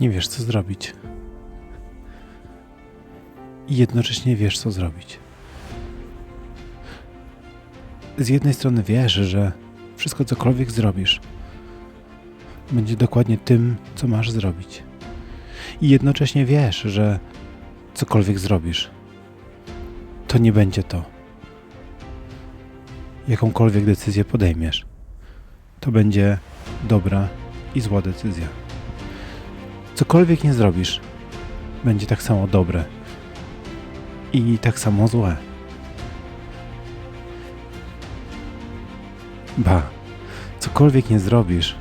Nie wiesz, co zrobić. I jednocześnie wiesz, co zrobić. Z jednej strony wiesz, że wszystko, cokolwiek zrobisz, będzie dokładnie tym, co masz zrobić. I jednocześnie wiesz, że cokolwiek zrobisz, to nie będzie to. Jakąkolwiek decyzję podejmiesz, to będzie dobra i zła decyzja. Cokolwiek nie zrobisz, będzie tak samo dobre i tak samo złe. Ba, cokolwiek nie zrobisz,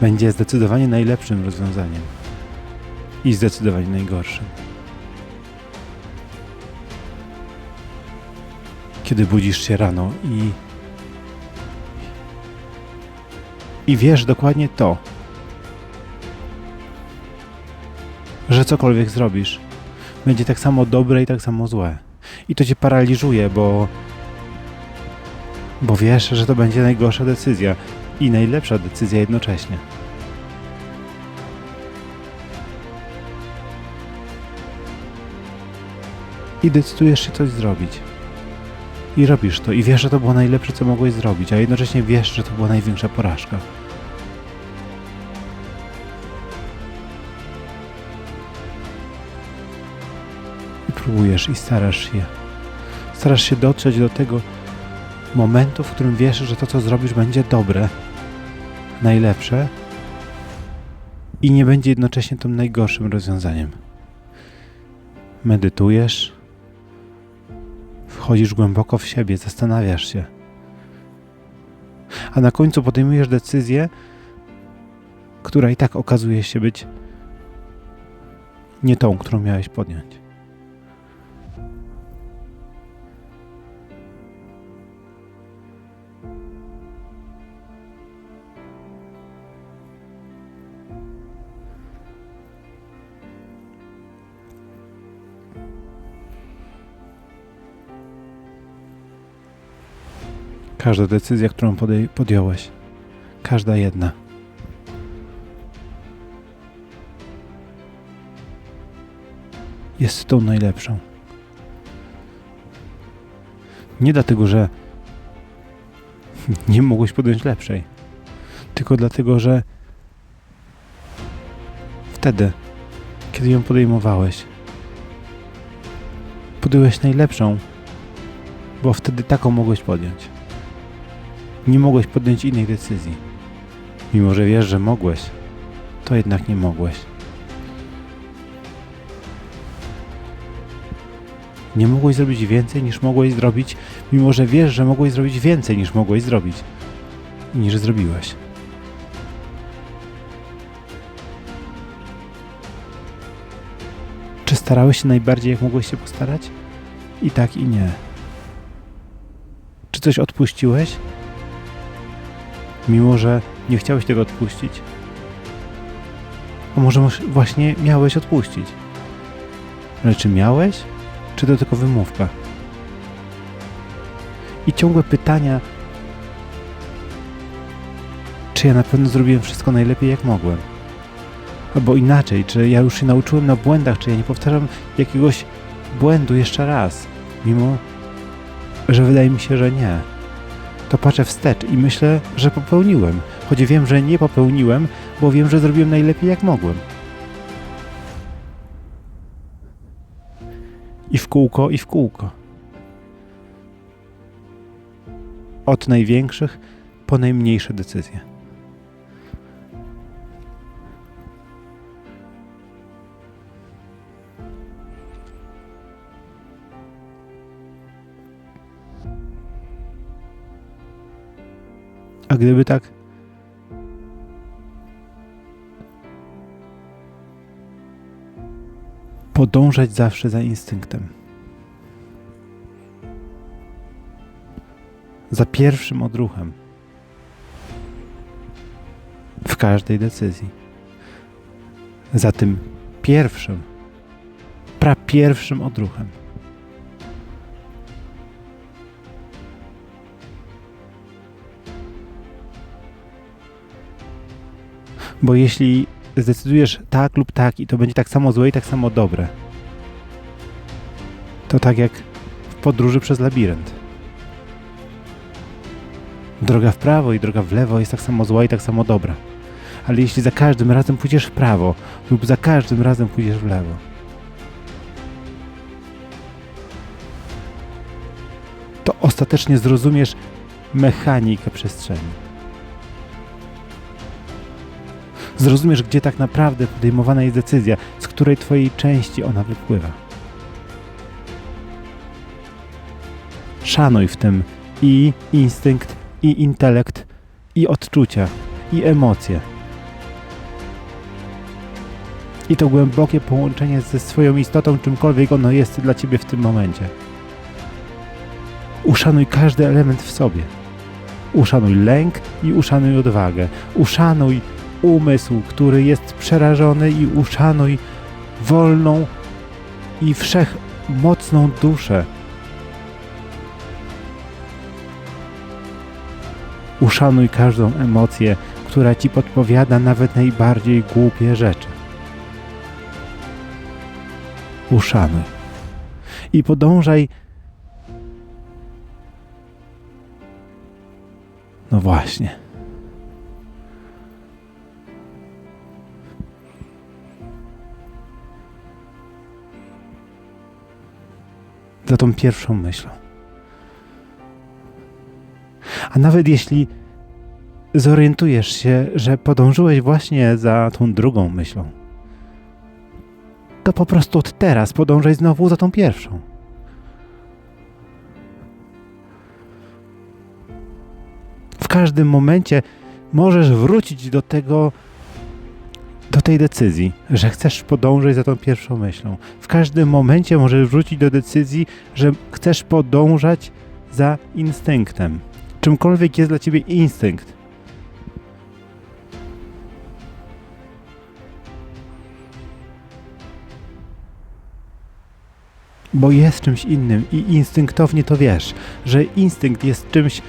będzie zdecydowanie najlepszym rozwiązaniem i zdecydowanie najgorszym. Kiedy budzisz się rano i i wiesz dokładnie to, że cokolwiek zrobisz, będzie tak samo dobre i tak samo złe. I to cię paraliżuje, bo bo wiesz, że to będzie najgorsza decyzja i najlepsza decyzja jednocześnie. I decydujesz się coś zrobić. I robisz to, i wiesz, że to było najlepsze, co mogłeś zrobić, a jednocześnie wiesz, że to była największa porażka. I próbujesz i starasz się. Starasz się dotrzeć do tego momentu, w którym wiesz, że to, co zrobisz, będzie dobre, najlepsze i nie będzie jednocześnie tym najgorszym rozwiązaniem. Medytujesz, wchodzisz głęboko w siebie, zastanawiasz się, a na końcu podejmujesz decyzję, która i tak okazuje się być nie tą, którą miałeś podjąć. Każda decyzja, którą podjąłeś, każda jedna, jest tą najlepszą. Nie dlatego, że nie mogłeś podjąć lepszej, tylko dlatego, że wtedy, kiedy ją podejmowałeś, podjąłeś najlepszą, bo wtedy taką mogłeś podjąć. Nie mogłeś podjąć innej decyzji. Mimo, że wiesz, że mogłeś, to jednak nie mogłeś. Nie mogłeś zrobić więcej niż mogłeś zrobić, mimo że wiesz, że mogłeś zrobić więcej niż mogłeś zrobić i niż zrobiłeś. Czy starałeś się najbardziej, jak mogłeś się postarać? I tak, i nie. Czy coś odpuściłeś? Mimo, że nie chciałeś tego odpuścić? A może właśnie miałeś odpuścić? Ale czy miałeś? Czy to tylko wymówka? I ciągłe pytania, czy ja na pewno zrobiłem wszystko najlepiej jak mogłem? Albo inaczej, czy ja już się nauczyłem na błędach, czy ja nie powtarzam jakiegoś błędu jeszcze raz, mimo że wydaje mi się, że nie. To patrzę wstecz i myślę, że popełniłem, choć wiem, że nie popełniłem, bo wiem, że zrobiłem najlepiej jak mogłem. I w kółko, i w kółko. Od największych po najmniejsze decyzje. A gdyby tak podążać zawsze za instynktem. Za pierwszym odruchem. W każdej decyzji. Za tym pierwszym, prapierwszym odruchem. Bo jeśli zdecydujesz tak lub tak i to będzie tak samo złe i tak samo dobre. To tak jak w podróży przez labirynt. Droga w prawo i droga w lewo jest tak samo zła i tak samo dobra. Ale jeśli za każdym razem pójdziesz w prawo lub za każdym razem pójdziesz w lewo, to ostatecznie zrozumiesz mechanikę przestrzeni. Zrozumiesz, gdzie tak naprawdę podejmowana jest decyzja, z której twojej części ona wypływa. Szanuj w tym i instynkt, i intelekt, i odczucia, i emocje. I to głębokie połączenie ze swoją istotą, czymkolwiek ono jest dla ciebie w tym momencie. Uszanuj każdy element w sobie. Uszanuj lęk i uszanuj odwagę. Uszanuj umysł, który jest przerażony i uszanuj wolną i wszechmocną duszę. Uszanuj każdą emocję, która ci podpowiada nawet najbardziej głupie rzeczy. Uszanuj. I podążaj No właśnie. Za tą pierwszą myślą. A nawet jeśli zorientujesz się, że podążyłeś właśnie za tą drugą myślą, to po prostu od teraz podążaj znowu za tą pierwszą. W każdym momencie możesz wrócić do tego, do tej decyzji, że chcesz podążać za tą pierwszą myślą. W każdym momencie możesz wrócić do decyzji, że chcesz podążać za instynktem. Czymkolwiek jest dla ciebie instynkt. Bo jest czymś innym i instynktownie to wiesz, że instynkt jest czymś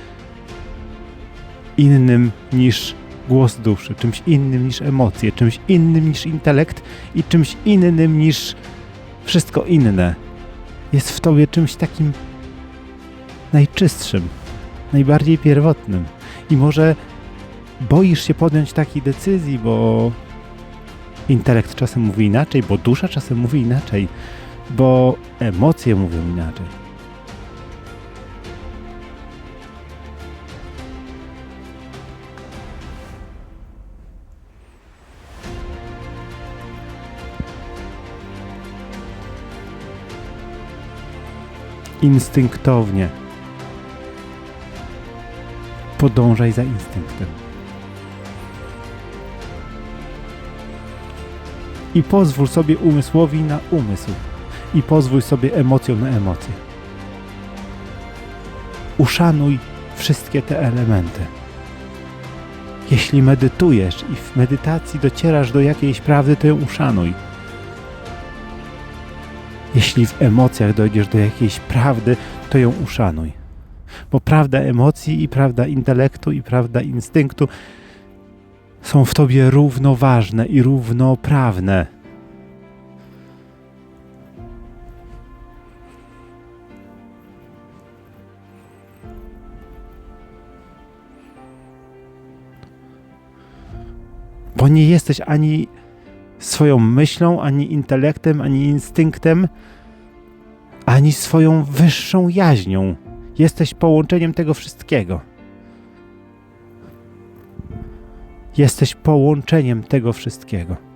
innym niż głos duszy, czymś innym niż emocje, czymś innym niż intelekt i czymś innym niż wszystko inne. Jest w tobie czymś takim najczystszym, najbardziej pierwotnym. I może boisz się podjąć takiej decyzji, bo intelekt czasem mówi inaczej, bo dusza czasem mówi inaczej, bo emocje mówią inaczej. Instynktownie. Podążaj za instynktem. I pozwól sobie umysłowi na umysł. I pozwól sobie emocjom na emocje. Uszanuj wszystkie te elementy. Jeśli medytujesz i w medytacji docierasz do jakiejś prawdy, to ją uszanuj. Jeśli w emocjach dojdziesz do jakiejś prawdy, to ją uszanuj. Bo prawda emocji i prawda intelektu i prawda instynktu są w tobie równoważne i równoprawne. Bo nie jesteś ani swoją myślą, ani intelektem, ani instynktem, ani swoją wyższą jaźnią. Jesteś połączeniem tego wszystkiego. Jesteś połączeniem tego wszystkiego.